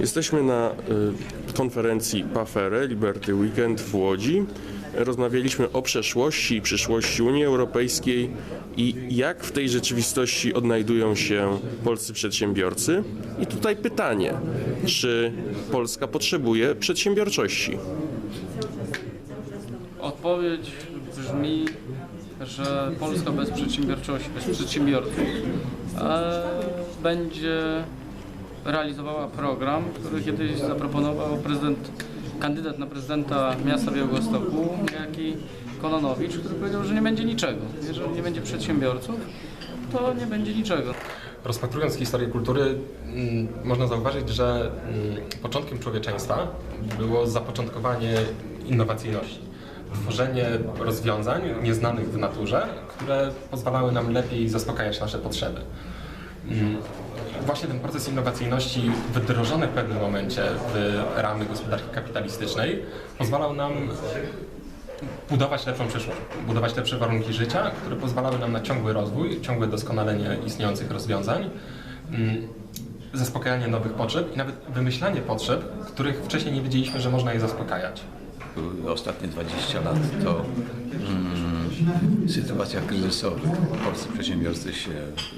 Jesteśmy na y, konferencji PAFERE Liberty Weekend w Łodzi. Rozmawialiśmy o przeszłości i przyszłości Unii Europejskiej i jak w tej rzeczywistości odnajdują się polscy przedsiębiorcy. I tutaj pytanie, czy Polska potrzebuje przedsiębiorczości? Odpowiedź brzmi, że Polska bez przedsiębiorczości, bez przedsiębiorców e, będzie realizowała program, który kiedyś zaproponował prezydent, kandydat na prezydenta miasta Białegostoku, niejaki Kononowicz, który powiedział, że nie będzie niczego. Jeżeli nie będzie przedsiębiorców, to nie będzie niczego. Rozpatrując historię kultury, mm, można zauważyć, że mm, początkiem człowieczeństwa było zapoczątkowanie innowacyjności. Tworzenie rozwiązań nieznanych w naturze, które pozwalały nam lepiej zaspokajać nasze potrzeby. Właśnie ten proces innowacyjności wdrożony w pewnym momencie w ramy gospodarki kapitalistycznej pozwalał nam budować lepszą przyszłość, budować lepsze warunki życia, które pozwalały nam na ciągły rozwój, ciągłe doskonalenie istniejących rozwiązań, mm, zaspokajanie nowych potrzeb i nawet wymyślanie potrzeb, których wcześniej nie wiedzieliśmy, że można je zaspokajać. Ostatnie 20 lat to mm, sytuacja kryzysowa. Polscy przedsiębiorcy się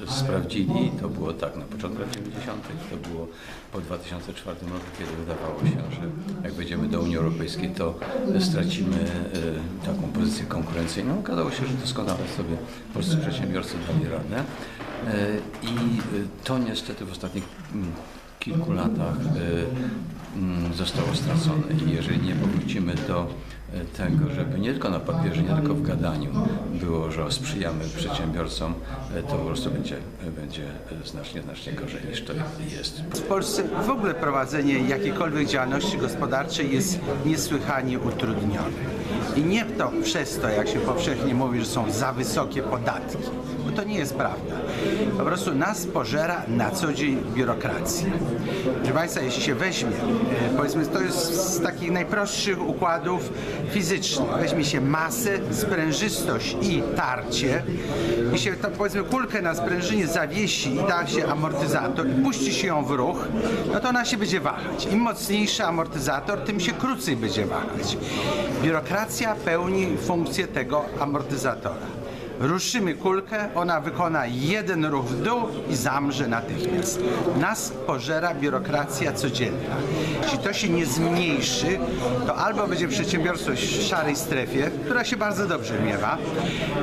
sprawdzili. To było tak na początku lat 90., to było po 2004 roku, kiedy wydawało się, że jak wejdziemy do Unii Europejskiej, to stracimy e, taką pozycję konkurencyjną. Okazało się, że doskonale sobie polscy przedsiębiorcy dali radę. E, I e, to niestety w ostatnich mm, kilku latach mm, zostało stracone i jeżeli nie powrócimy do tego, żeby nie tylko na papierze, nie tylko w gadaniu było, że sprzyjamy przedsiębiorcom, to po prostu będzie, będzie znacznie, znacznie gorzej niż to jest. W Polsce w ogóle prowadzenie jakiejkolwiek działalności gospodarczej jest niesłychanie utrudnione. I nie to przez to, jak się powszechnie mówi, że są za wysokie podatki. To nie jest prawda. Po prostu nas pożera na co dzień biurokracja. Proszę Państwa, jeśli się weźmie, e, powiedzmy, to jest z takich najprostszych układów fizycznych, weźmie się masę, sprężystość i tarcie i się to, powiedzmy kulkę na sprężynie zawiesi i da się amortyzator i puści się ją w ruch, no to ona się będzie wahać. Im mocniejszy amortyzator, tym się krócej będzie wahać. Biurokracja pełni funkcję tego amortyzatora. Ruszymy kulkę, ona wykona jeden ruch w dół i zamrze natychmiast. Nas pożera biurokracja codzienna. Jeśli to się nie zmniejszy, to albo będzie przedsiębiorstwość w szarej strefie, która się bardzo dobrze miewa,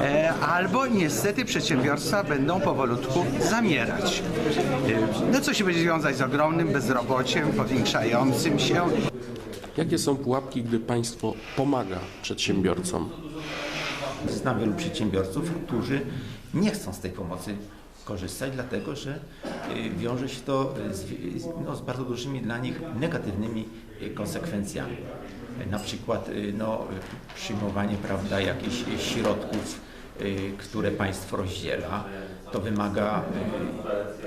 e, albo niestety przedsiębiorstwa będą powolutku zamierać. E, No co się będzie wiązać z ogromnym bezrobociem powiększającym się. Jakie są pułapki, gdy państwo pomaga przedsiębiorcom? Znam wielu przedsiębiorców, którzy nie chcą z tej pomocy korzystać, dlatego że y, wiąże się to z, no, z bardzo dużymi dla nich negatywnymi y, konsekwencjami. Na przykład y, no, przyjmowanie prawda, jakichś środków, które państwo rozdziela, to wymaga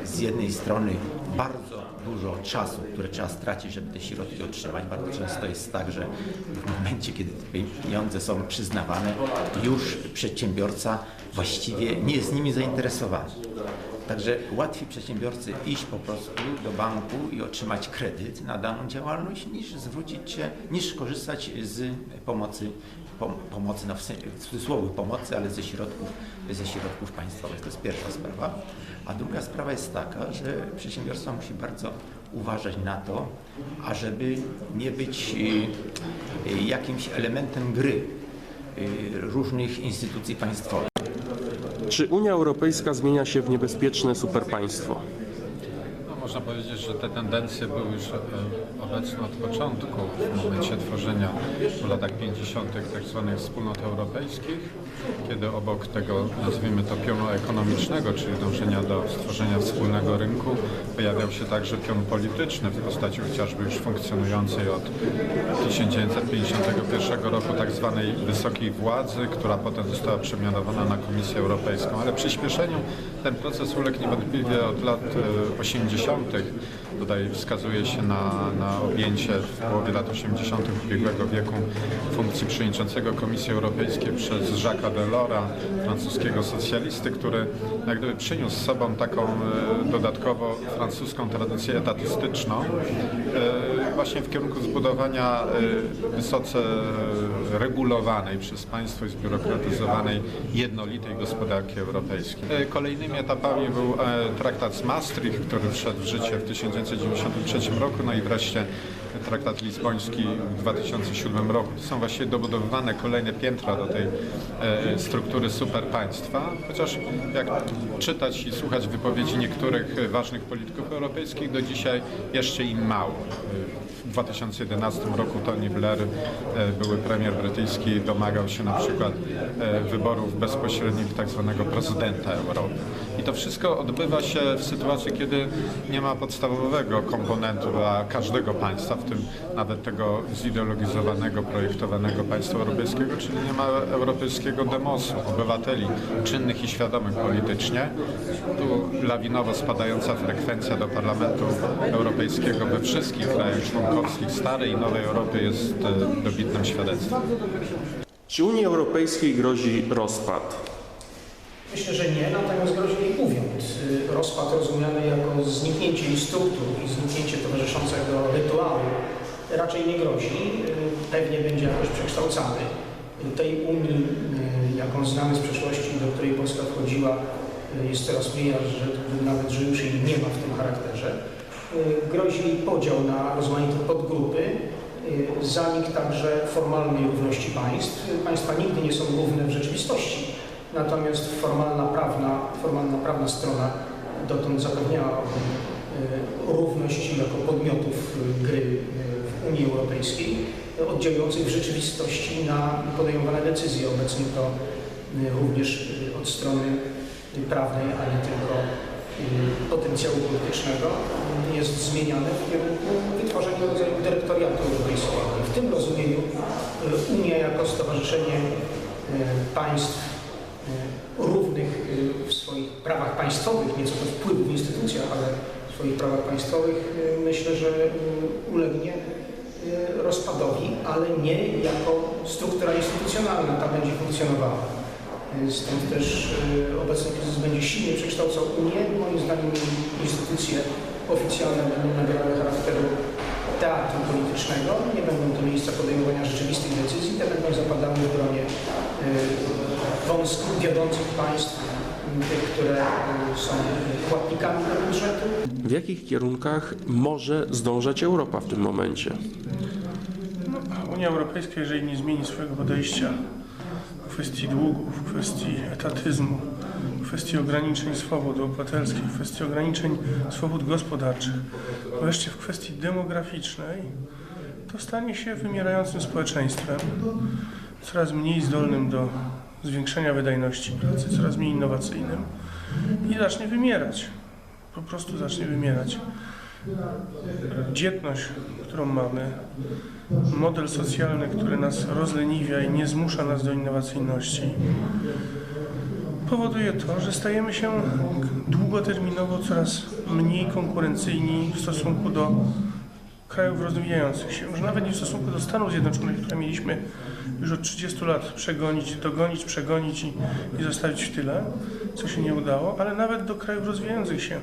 z jednej strony bardzo dużo czasu, które trzeba stracić, żeby te środki otrzymać. Bardzo często jest tak, że w momencie, kiedy te pieniądze są przyznawane, już przedsiębiorca właściwie nie jest nimi zainteresowany. Także łatwiej przedsiębiorcy iść po prostu do banku i otrzymać kredyt na daną działalność, niż zwrócić się, niż korzystać z pomocy, pom, pomocy no w, cudzysłowie pomocy, ale ze środków, ze środków państwowych. To jest pierwsza sprawa. A druga sprawa jest taka, że przedsiębiorstwa musi bardzo uważać na to, ażeby nie być y, jakimś elementem gry y, różnych instytucji państwowych. Czy Unia Europejska zmienia się w niebezpieczne superpaństwo? Można powiedzieć, że te tendencje były już e, obecne od początku, w momencie tworzenia w latach 50. tak zwanych wspólnot europejskich, kiedy obok tego, nazwijmy to pionu ekonomicznego, czyli dążenia do stworzenia wspólnego rynku, pojawiał się także pion polityczny w postaci chociażby już funkcjonującej od 1951 roku tak zwanej wysokiej władzy, która potem została przemianowana na Komisję Europejską. Ale przyspieszeniu ten proces uległ niewątpliwie od lat e, 80., Tutaj wskazuje się na, na objęcie w połowie lat 80. ubiegłego wieku funkcji przewodniczącego Komisji Europejskiej przez Jacques'a Delora, francuskiego socjalisty, który jak gdyby przyniósł z sobą taką e, dodatkowo francuską tradycję etatystyczną, e, właśnie w kierunku zbudowania e, wysoce regulowanej przez państwo i zbiurokratyzowanej jednolitej gospodarki europejskiej. Kolejnymi etapami był traktat z Maastricht, który wszedł w życie w 1993 roku, no i wreszcie traktat lizboński w 2007 roku. Są właściwie dobudowywane kolejne piętra do tej e, struktury superpaństwa, chociaż jak czytać i słuchać wypowiedzi niektórych ważnych polityków europejskich, do dzisiaj jeszcze im mało. W 2011 roku Tony Blair, e, były premier brytyjski, domagał się na przykład e, wyborów bezpośrednich tak zwanego prezydenta Europy. I to wszystko odbywa się w sytuacji, kiedy nie ma podstawowego komponentu dla każdego państwa, w tym nawet tego zideologizowanego, projektowanego państwa europejskiego, czyli nie ma europejskiego demosu, obywateli czynnych i świadomych politycznie. Tu lawinowo spadająca frekwencja do Parlamentu Europejskiego we wszystkich krajach członkowskich starej i nowej Europy jest e, dobitnym świadectwem. Czy Unii Europejskiej grozi rozpad? Myślę, że nie, natomiast grozi jej mówiąc. y, Rozpad rozumiany jako zniknięcie struktur i zniknięcie towarzyszącego rytuału raczej nie grozi. y, Pewnie będzie jakoś przekształcany. Tej Unii, y, jaką znamy z przeszłości, do której Polska wchodziła, jest coraz mniej, że nawet, że już jej nie ma w tym charakterze. Grozi podział na rozmaite podgrupy, zanik także formalnej równości państw. Państwa nigdy nie są równe w rzeczywistości. Natomiast formalna prawna, formalna prawna strona dotąd zapewniała e, równość jako podmiotów gry e, w Unii Europejskiej, oddziałujących w rzeczywistości na podejmowane decyzje. Obecnie to e, również od strony prawnej, a nie tylko potencjału politycznego jest zmieniane w kierunku wytworzenia rodzaju dyrektoriatu europejskiego. W tym rozumieniu Unia jako stowarzyszenie państw e, równych e, w swoich prawach państwowych, nie co do wpływu w instytucjach, ale w swoich prawach państwowych, e, myślę, że e, ulegnie e, rozpadowi, ale nie jako struktura instytucjonalna, ta będzie funkcjonowała. Stąd też obecny kryzys będzie silnie przekształcał Unię. Moim zdaniem instytucje oficjalne będą nabierały charakteru teatru politycznego. Nie będą to miejsca podejmowania rzeczywistych decyzji, te będą zapadały w gronie y, wąskich, wiodących państw, y, tych, które y, są płatnikami do budżetu. W jakich kierunkach może zdążać Europa w tym momencie? Unia Europejska, jeżeli nie zmieni swojego podejścia w kwestii długów, w kwestii etatyzmu, w kwestii ograniczeń swobód obywatelskich, w kwestii ograniczeń swobód gospodarczych, wreszcie w kwestii demograficznej, to stanie się wymierającym społeczeństwem, coraz mniej zdolnym do zwiększenia wydajności pracy, coraz mniej innowacyjnym i zacznie wymierać. Po prostu zacznie wymierać. Dzietność, którą mamy, model socjalny, który nas rozleniwia i nie zmusza nas do innowacyjności, powoduje to, że stajemy się długoterminowo coraz mniej konkurencyjni w stosunku do krajów rozwijających się. Już nawet nie w stosunku do Stanów Zjednoczonych, które mieliśmy już od 30 lat przegonić, dogonić, przegonić i, i zostawić w tyle, co się nie udało, ale nawet do krajów rozwijających się.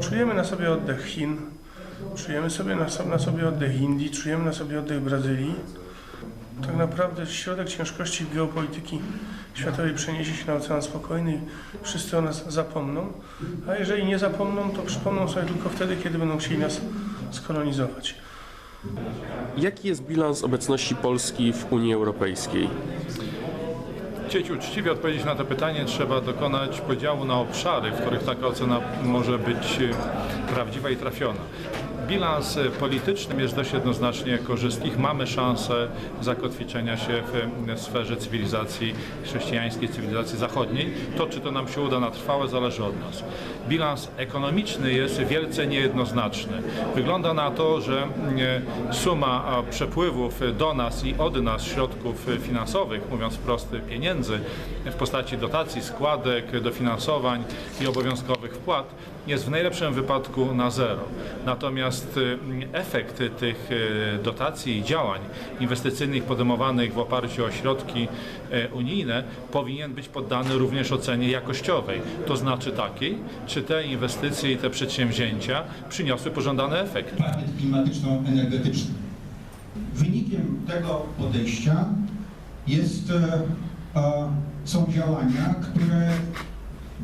Czujemy na sobie oddech Chin, czujemy sobie na, na sobie oddech Indii, czujemy na sobie oddech Brazylii. Tak naprawdę środek ciężkości geopolityki światowej przeniesie się na Ocean Spokojny wszyscy o nas zapomną, a jeżeli nie zapomną, to przypomną sobie tylko wtedy, kiedy będą chcieli nas skolonizować. Jaki jest bilans obecności Polski w Unii Europejskiej? Chcieć uczciwie odpowiedzieć na to pytanie, trzeba dokonać podziału na obszary, w których taka ocena może być e, prawdziwa i trafiona. Bilans polityczny jest dość jednoznacznie korzystny. Mamy szansę zakotwiczenia się w sferze cywilizacji chrześcijańskiej, cywilizacji zachodniej. To, czy to nam się uda na trwałe, zależy od nas. Bilans ekonomiczny jest wielce niejednoznaczny. Wygląda na to, że e, suma przepływów do nas i od nas środków finansowych, mówiąc wprost pieniędzy, w postaci dotacji, składek, dofinansowań i obowiązkowych wpłat jest w najlepszym wypadku na zero. Natomiast y, efekt tych y, dotacji i działań inwestycyjnych podejmowanych w oparciu o środki y, unijne powinien być poddany również ocenie jakościowej, to znaczy takiej, czy te inwestycje i te przedsięwzięcia przyniosły pożądany efekt. pakiet klimatyczno-energetyczny. Wynikiem tego podejścia jest, e, e, są działania, które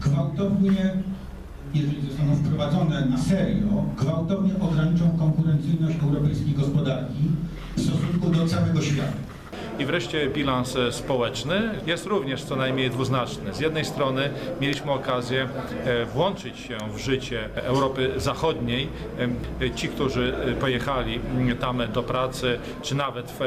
gwałtownie, jeżeli zostaną wprowadzone na serio, gwałtownie ograniczą konkurencyjność europejskiej gospodarki w stosunku do całego świata. I wreszcie bilans e, społeczny jest również co najmniej dwuznaczny. Z jednej strony mieliśmy okazję e, włączyć się w życie Europy Zachodniej. E, Ci, którzy pojechali tam do pracy, czy nawet w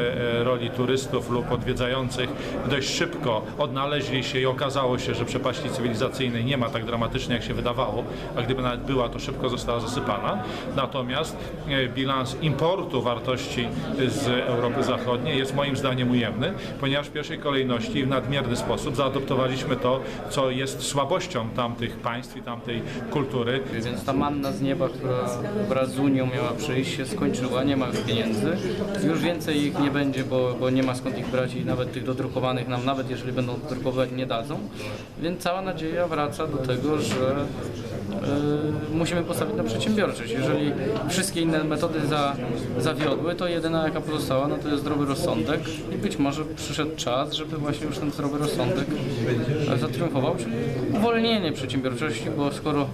roli turystów lub odwiedzających, dość szybko odnaleźli się i okazało się, że przepaści cywilizacyjnej nie ma tak dramatycznie, jak się wydawało, a gdyby nawet była, to szybko została zasypana. Natomiast bilans importu wartości z Europy Zachodniej jest moim zdaniem ujemny, ponieważ w pierwszej kolejności w nadmierny sposób zaadoptowaliśmy to, co jest słabością tamtych państw i tamtej kultury. Więc ta manna z nieba, która wraz z Unią miała przyjść, się skończyła, nie ma już pieniędzy. Już więcej ich nie będzie, bo, bo nie ma skąd ich brać i nawet tych dodrukowanych nam, nawet jeżeli będą drukować, nie dadzą. Więc cała nadzieja wraca do tego, że musimy postawić na przedsiębiorczość. Jeżeli wszystkie inne metody za, zawiodły, to jedyna jaka pozostała, no to jest zdrowy rozsądek i być może przyszedł czas, żeby właśnie już ten zdrowy rozsądek zatriumfował, czyli uwolnienie przedsiębiorczości, bo skoro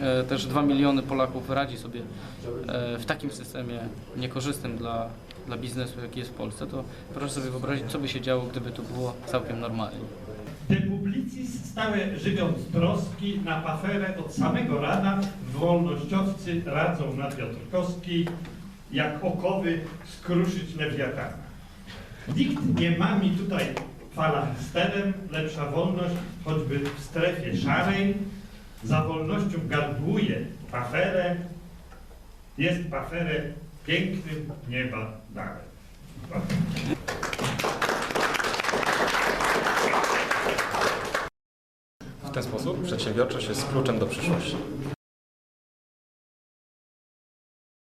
e, też 2 miliony Polaków radzi sobie e, w takim systemie niekorzystnym dla, dla biznesu, jaki jest w Polsce, to proszę sobie wyobrazić, co by się działo, gdyby to było całkiem normalnie. De publicis stałe żywiąc troski na paferę od samego rana wolnościowcy radzą na Piotrkowskiej jak okowy skruszyć lewiatana. Nikt nie ma mi tutaj falasterem, lepsza wolność choćby w strefie szarej. Za wolnością gardłuje paferę, jest paferę pięknym nieba darem. Ten sposób przedsiębiorczość jest kluczem do przyszłości.